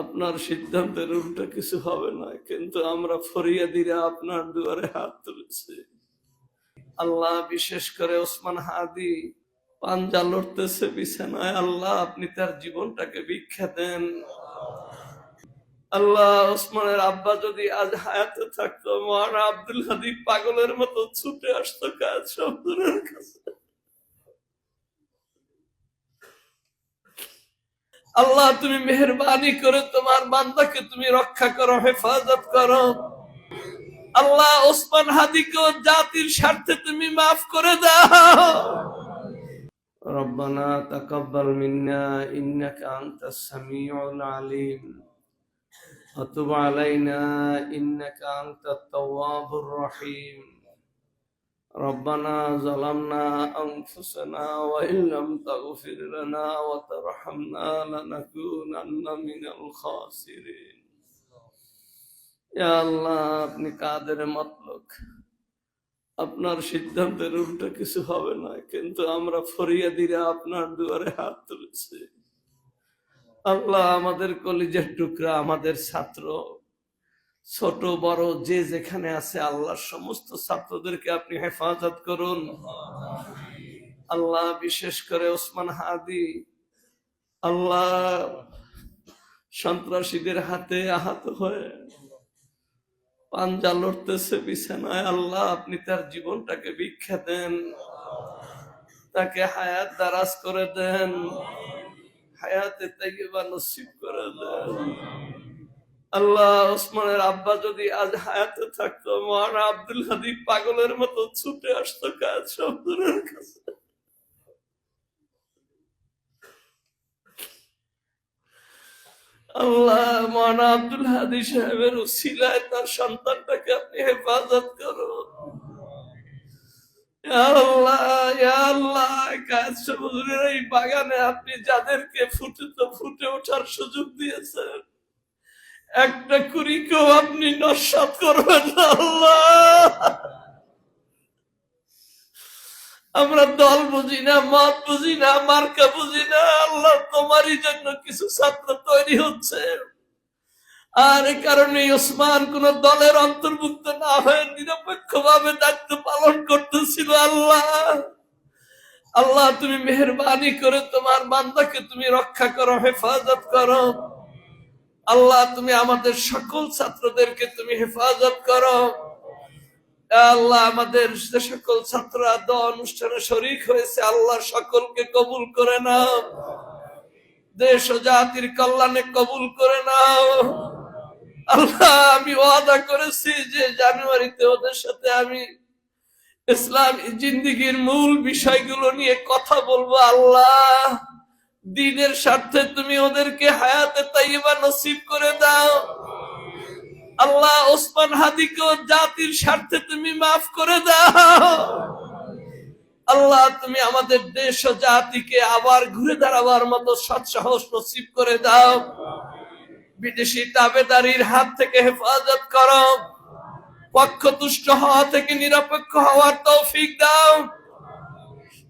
আপনার সিদ্ধান্তের উল্টো কিছু হবে না, কিন্তু আমরা ফরিয়া ফরিয়াদিরা আপনার দুয়ারে হাত তুলেছি। আল্লাহ বিশেষ করে ওসমান হাদি পাঞ্জা লড়তেছে বিছানায়, আল্লাহ আপনি তার জীবনটাকে ভিক্ষা দেন। আল্লাহ ওসমানের আব্বা যদি আজ হায়াতে থাকতো, মহানা আব্দুল হাদি পাগলের মতো ছুটে আসতো কাজ শব্দের কাছে। আল্লাহ তুমি মেহরবানি করে তোমার বান্দাকে তুমি রক্ষা করো হেফাজত করো আল্লাহ ওসমান হাদিকে জাতির স্বার্থে তুমি মাফ করে দাও ربنا تقبل منا إنك أنت السميع العليم وتب علينا إنك أنت التواب الرحيم ربنا ظلمنا أنفسنا وإن لم تغفر لنا وترحمنا لنكونن من الخاسرين يا الله আপনি কাদের মতলক আপনার সিদ্ধান্তের উল্টো কিছু হবে না কিন্তু আমরা ফরিয়াদিরা আপনার দুয়ারে হাত তুলেছি আল্লাহ আমাদের কলিজের টুকরা আমাদের ছাত্র ছোট, বড়, যে যেখানে আছে আল্লাহ সমস্ত ছাত্রদেরকে আপনি হেফাজত করুন। আল্লাহ, বিশেষ করে ওসমান হাদি, আল্লাহ সন্ত্রাসীদের হাতে আহত হয়ে পাঞ্জা লড়তেছে বিছানায়। আল্লাহ, আপনি তার জীবনটাকে ভিক্ষা দেন, তাকে হায়াত দারাজ করে দেন, হায়াতে তাইবা নসিব করে দেন। আল্লাহ ওসমানের আব্বা যদি আজ হায়াতে থাকতো, মহানা আব্দুল হাদি পাগলের মতো ছুটে আসতো কাজ শব্দের কাছে। আল্লাহ মহানা আব্দুল হাদি সাহেবের উসিলায় তার সন্তানটাকে আপনি হেফাজত সমুদ্রের এই বাগানে আপনি যাদেরকে ফুটে তো ফুটে ওঠার সুযোগ দিয়েছেন। একটা কুড়িকেও আপনি নস্বাত করবেন আমরা দল বুঝি না, মত বুঝি না, মার্কা বুঝি না, আল্লাহ, তোমারই জন্য কিছু ছাত্র তৈরি হচ্ছে। আর এ কারণে ওসমান কোন দলের অন্তর্ভুক্ত না হয়ে নিরপেক্ষ ভাবে দায়িত্ব পালন করতেছিল আল্লাহ। আল্লাহ, তুমি মেহরবানি করে তোমার বান্দাকে তুমি রক্ষা করো, হেফাজত করো। আল্লাহ, তুমি আমাদের সকল ছাত্রদেরকে তুমি হেফাজত করো। আল্লাহ, আমাদের যে সকল ছাত্ররা দ অনুষ্ঠানে শরিক হয়েছে, আল্লাহ সকলকে কবুল করে নাও। দেশ ও জাতির কল্যাণে কবুল করে নাও। আল্লাহ, আমি ওয়াদা করেছি যে জানুয়ারিতে ওদের সাথে আমি ইসলাম জিন্দিগির মূল বিষয়গুলো নিয়ে কথা বলব। আল্লাহ দিনের স্বার্থে তুমি ওদেরকে হায়াতে তাইবা নসিব করে দাও। আল্লাহ ওসমান হাদিকে জাতির স্বার্থে তুমি মাফ করে দাও। আল্লাহ, তুমি আমাদের দেশ ও জাতিকে আবার ঘুরে দাঁড়াবার মতো সৎসাহস নসিব করে দাও। বিদেশি তাবেদারির হাত থেকে হেফাজত করো। পক্ষতুষ্ট হওয়া থেকে নিরপেক্ষ হওয়ার তৌফিক দাও।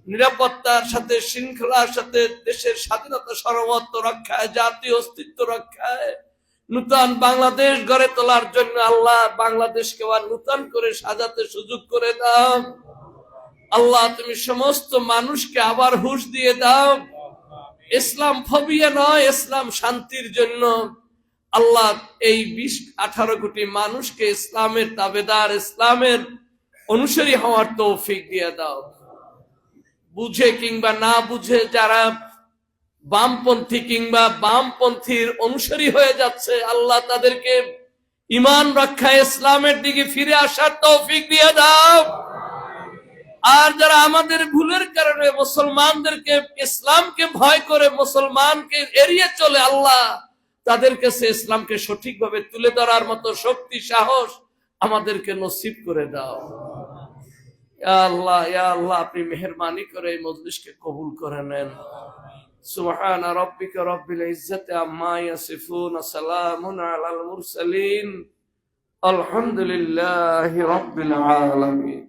নিরাপত্তার সাথে, শৃঙ্খলার সাথে, দেশের স্বাধীনতা সর্বত্ব রক্ষায়, জাতীয় অস্তিত্ব রক্ষায়। নূতন বাংলাদেশ গড়ে তোলার জন্য আল্লাহ বাংলাদেশকে আবার নূতন করে সাজাতে সুযোগ করে দাও। আল্লাহ, তুমি সমস্ত মানুষকে আবার হুশ দিয়ে দাও। ইসলাম ফবিয়া নয়, ইসলাম শান্তির জন্য। আল্লাহ, এই বিশ, আঠারো কোটি মানুষকে ইসলামের তাবেদার, ইসলামের অনুসারী হওয়ার তৌফিক দিয়ে দাও। বুঝে কিংবা না বুঝে যারা বামপন্থী কিংবা বামপন্থীর অনুসারী হয়ে যাচ্ছে, আল্লাহ তাদেরকে ইমান রক্ষায় ইসলামের দিকে ফিরে আসার তৌফিক দিয়ে দাও। আর যারা আমাদের ভুলের কারণে মুসলমানদেরকে, ইসলামকে ভয় করে মুসলমানকে এড়িয়ে চলে আল্লাহ, তাদের কাছে ইসলামকে সঠিকভাবে তুলে ধরার মতো শক্তি, সাহস আমাদেরকে নসিব করে দাও। আল্লাহ ইয়া আল্লাহ আপনি মেহরবানি করে এই মজলিসকে কবুল করে নেন سبحان ربك رب العزة عما يصفون سلام على المرسلين الحمد لله رب العالمين